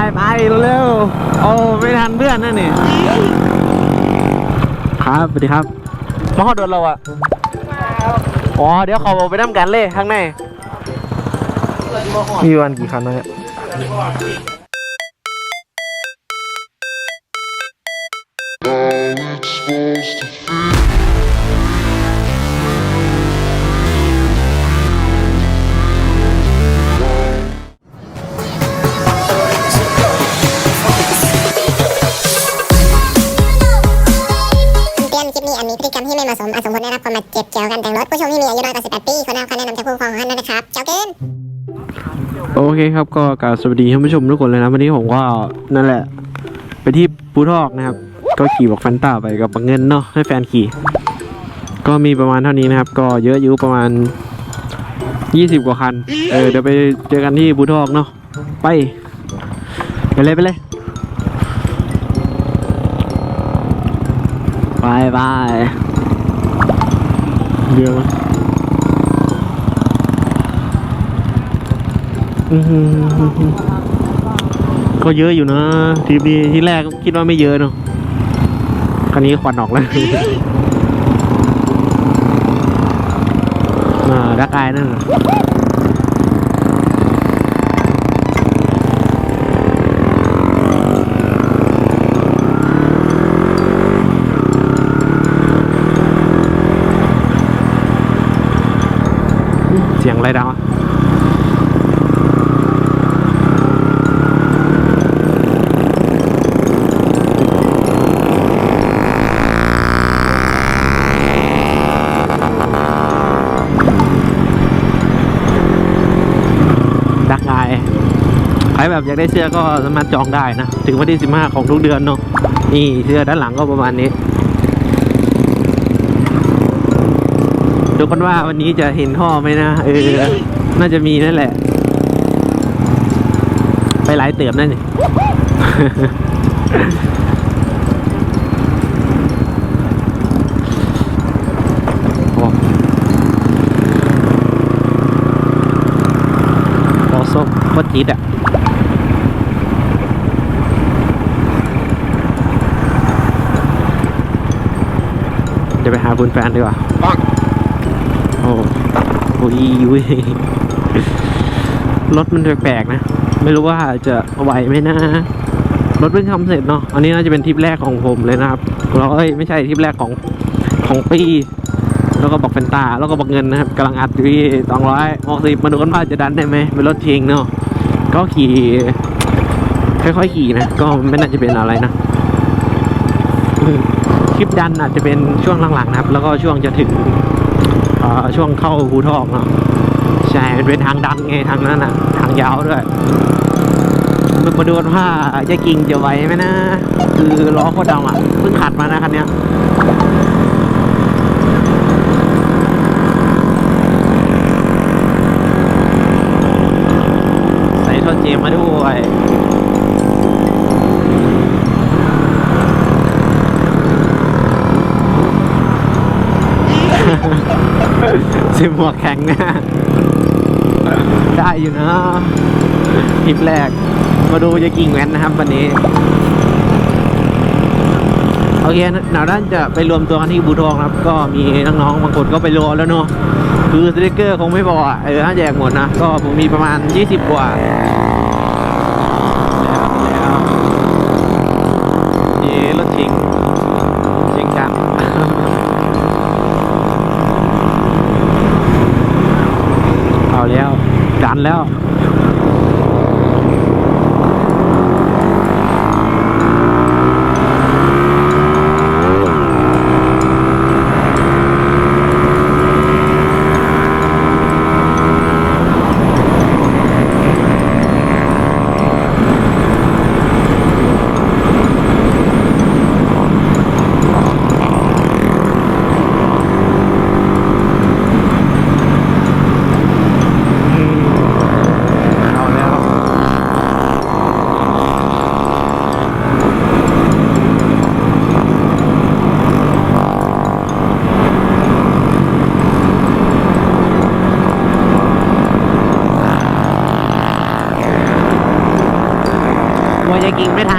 ไปไปเร็วโอ้ไม่ทันเพื่อนนั่นนี่ครับสวัสดีครับมาหอดนเราอะอ๋อเดี๋ยวเขาไปนั่งกันเลยข้างในมีวันกี่คันนะเนี่ย กี่ยวกับการแต่งรถผู้ชมที่มีอายุน้อยกว่า18ปีควรได้รับคำแนะนำจากผู้ปกครองของท่านด้วยนะครับเจ้าเกินโอเคครับก็กราบสวัสดีท่านผู้ชมทุกคนเลยนะวันนี้ผมก็นั่นแหละ ไปที่ปูทอกนะครับ ก็ขี่บอกแฟนต้าไปกับปังเงินเนาะให้แฟนขี่ ก็มีประมาณเท่านี้นะครับ ก็เยอะอยู่ประมาณ 20 กว่าคัน เออเดี๋ยวไปเจอกันที่ปูทอกเนาะไปไปเลยไปเลยไปไป เดี๋ยวอื้อหือก็เยอะอยู่นะทีนี้ที่แรกคิดว่าไม่เยอะเนาะคันนี้ควันออกแล้วอ่าดักอายนั่น น่ะเสียงอะดักไอใครแบบอยากได้เสื้อก็สามารถจองได้นะ ถึงวันที่ 15 ของทุกเดือนเนาะนี่เสื้อด้านหลังก็ประมาณนี้ ดูกันว่าวันนี้จะเห็นท่อไหมนะเออน่าจะมีนั่นแหละ ไปหลายเติมนั่นนี่โอ้โอส้มโคตรจี๊ดอะเดี๋ยวไปหาคุณแฟนดีกว่าโอ้โหอียุ้ยรถมันแปลกๆนะ ไม่รู้ว่าจะไหวไหมนะ รถเพิ่งทำเสร็จเนาะ อันนี้น่าจะเป็นทริปแรกของผมเลยนะครับเราเอ้ยไม่ใช่ทริปแรกของของปี แล้วก็บอกแฟนตา แล้วก็บอกเงินนะครับกำลังอัดอยู่ที่สองร้อยหกสิบมาดูกันว่าจะดันได้ไหมเป็นรถทิ้งเนาะ ก็ขี่ค่อยๆขี่นะ ก็ไม่น่าจะเป็นอะไรนะคลิปดันอาจจะเป็นช่วงหลังๆนะครับ แล้วก็ช่วงจะถึง ช่วงเข้าภูทอกเนาะใช่มันเป็นทางดันไงทางนั้นอะ ทางยาวด้วยมามาดูว่าจะกิ่งจะไหวไหมนะ คือล้อโคตรดำอะเพิ่งขัดมานะคันเนี้ยใส่ท่อเจมมาด้วย สิหมวกแข็งนะได้อยู่นะทริปแรก มาดูจะกิ่งแว้นนะครับ วันนี้ โอเคหนาวด้านจะไปรวมตัวกันที่บูทองครับ ก็มีน้องๆบางคนก็ไปรอแล้วเนาะคือสติกเกอร์คงไม่พออะเออถ้าแจกหมดนะ ก็ผมมีประมาณ 20 กว่า ยายกิ่งไม่ทันไงยายกิ่งไม่ใช่เด็กแว้น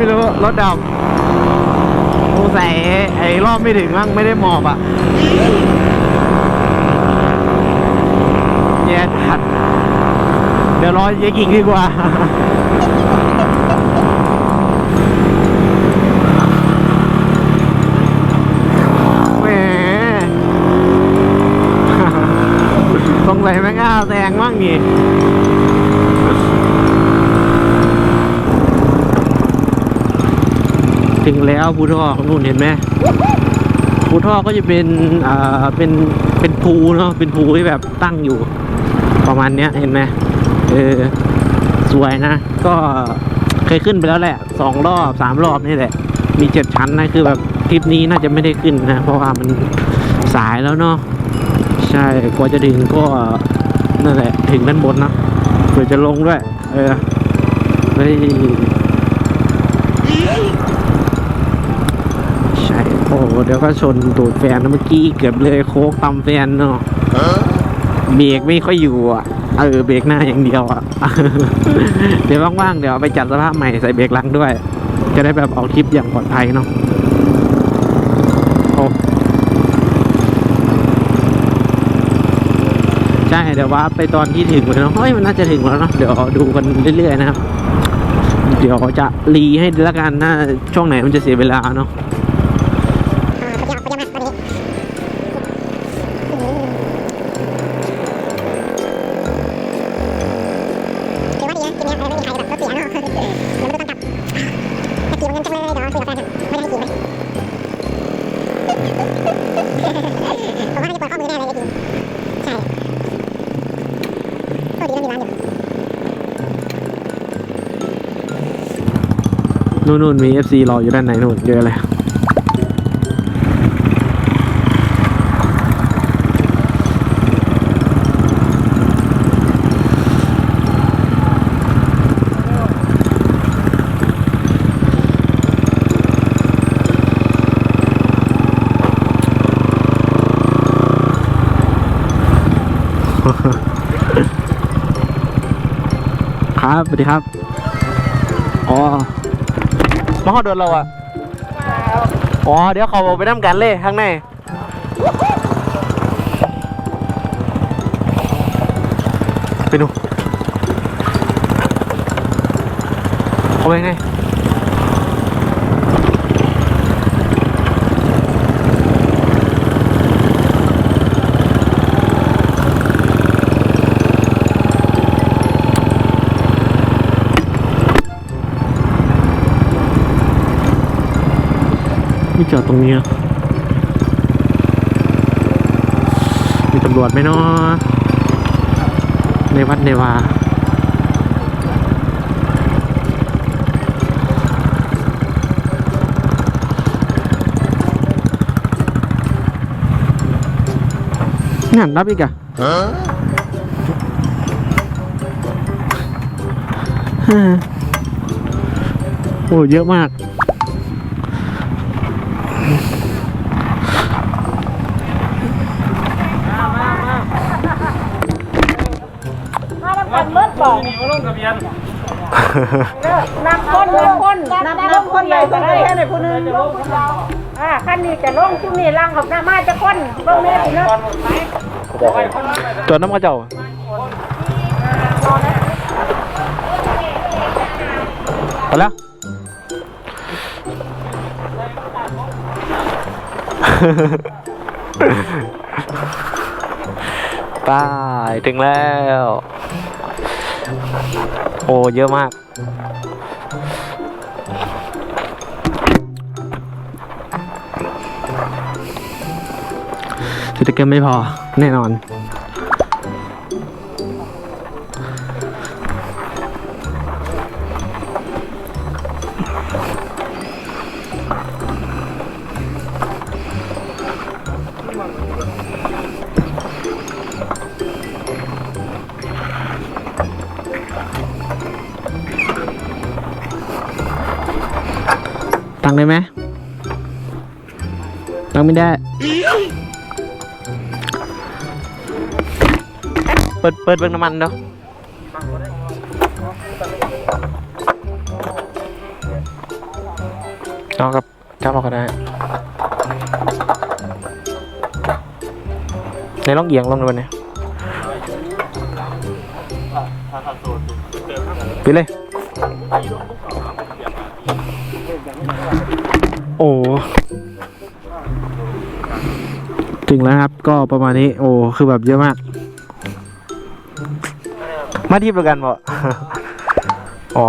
ไม่รู้รถดับสงสัยไอ้รอบไม่ถึงมั้งไม่ได้หมอบอะแย่จัดเดี๋ยวรอเยกิ่งดีกว่าแหมสงสัยแม่งอ้าแซงมั่งนี่ ถึง แล้วภูท่อของนู่นเห็นไหมภูท่อก็จะเป็นอ่าเป็นเป็นภูเนาะเป็นภูที่แบบตั้งอยู่ ประมาณเนี้ยเห็นไหมเออสวยนะ ก็เคยขึ้นไปแล้วแหละสองรอบสามรอบนี่แหละ มีเจ็ดชั้นนะคือแบบทริปนี้น่าจะไม่ได้ขึ้นนะ เพราะว่ามันสายแล้วเนาะใช่กว่าจะถึงก็นั่นแหละถึงด้านบนนะเผื่อจะลงด้วย เออเฮ้ย ใช่ โอ้โหเดี๋ยวก็ชนตูดแฟนนะเมื่อกี้เกือบเลยโค้กตำแฟนเนาะเบรกไม่ค่อยอยู่อะเออเบรกหน้าอย่างเดียวอะเดี๋ยวว่างๆเดี๋ยวเอาไปจัดสภาพใหม่ใส่เบรกหลังด้วย จะได้แบบออกทริปอย่างปลอดภัยเนาะโอ้ใช่เดี๋ยวว่าไปตอนที่ถึงเลยเนาะเฮ้ยมันน่าจะถึงแล้วเนาะเดี๋ยวดูกันเรื่อยๆนะครับ เดี๋ยวจะรีให้แล้วกันนะช่วงไหนมันจะเสียเวลาเนาะ นู่นนู่นมี FC รออยู่ด้านในนู่นเยอะเลยครับสวัสดีครับ อ๋อ มาเขาโดนเราอะอ๋อเดี๋ยวเขาไปน้ำกันเลยข้างในไปดูเขาไปไง มีจอดตรงนี้อะมีตำรวจไหมเนาะในวัดในวางานรับอีกอะฮะโอ้เยอะมาก บอกนับคนนับคนนับนับคนใหญ่ก็ได้แค่ไหนคนนึงอ่าขั้นนี้จะลงช่วงนี้ล่างกับหน้ามาจะคนลงแม่คุณนะตัวน้ำกระเจ้าเอาแล้วตายถึงแล้ว โอ้เยอะมาก สติกเกอร์ไม่พอ แน่นอน ตังค์ได้ไหมตังค์ไม่ได้ เปิดเปิดเบิ่งน้ำมันเด้อเอากับจับเราก็ได้ในลองเอียงลองดูเนี่ยไปเลย โอ้ถึงแล้วครับ ก็ประมาณนี้ โอ้คือแบบเยอะมาก มาที่ประกันบ่อ๋อ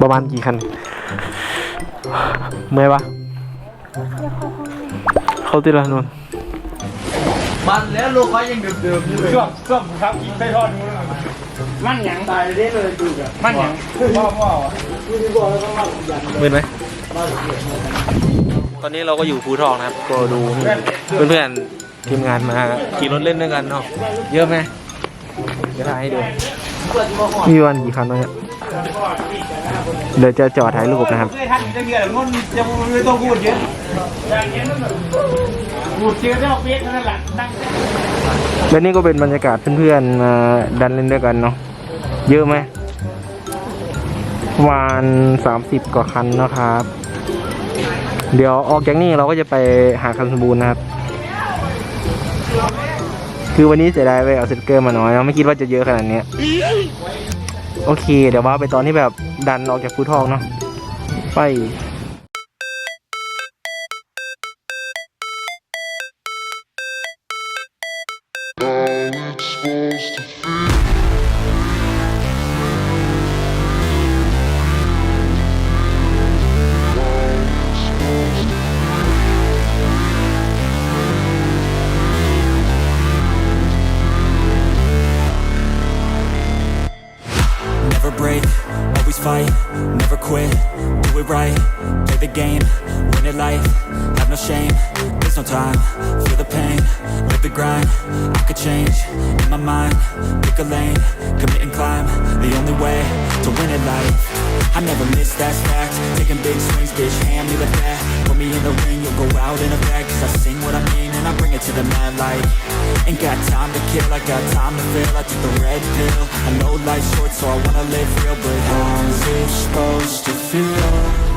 ประมาณกี่คัน เมื่อยปะเข้าตีละนนมันแล้วลูกเขายังเดิมๆอยู่เลยช่วงช่วงครับกินไส้ทอดนู้นแล้ว มันมันหยังตายเลยเลยดูกันมันหยังพ่อพ่อมืดไหมตอนนี้เราก็อยู่ภูทองนะครับก็ดูนี่เพื่อนๆทีมงานมาขี่รถเล่นด้วยกันเนาะเยอะไหมเดี๋ยวถ่ายให้ดูมีวันกี่คันวะเนี่ยเดี๋ยวจะจอดถ่ายรูปนะครับเคยทันจะเงี้ยงนจะไม่ต้องพูดเยอะพูดเยอะได้ออกเบี้ยนั่นแหละนั่งและนี่ก็เป็นบรรยากาศเพื่อนๆมาดันเล่นด้วยกันเนาะ เยอะไหมวานสามสิบกว่าคันนะครับ เดี๋ยวออกจากนี่เราก็จะไปหาคันสมบูรณ์นะครับ คือวันนี้เสียดายไปเอาสติกเกอร์มาน้อยเนาะไม่คิดว่าจะเยอะขนาดนี้โอเค เดี๋ยวว่าไปตอนที่แบบดันออกจากฟูทองเนาะไป grind, I could change, in my mind, pick a lane, commit and climb, the only way to win it life, I never miss, that fact, taking big swings, bitch, hand me the bat, put me in the ring, you'll go out in a bag, cause I sing what I mean and I bring it to the mad light, ain't got time to kill, I got time to feel, I took the red pill, I know life's short so I wanna live real, but how's it supposed to feel?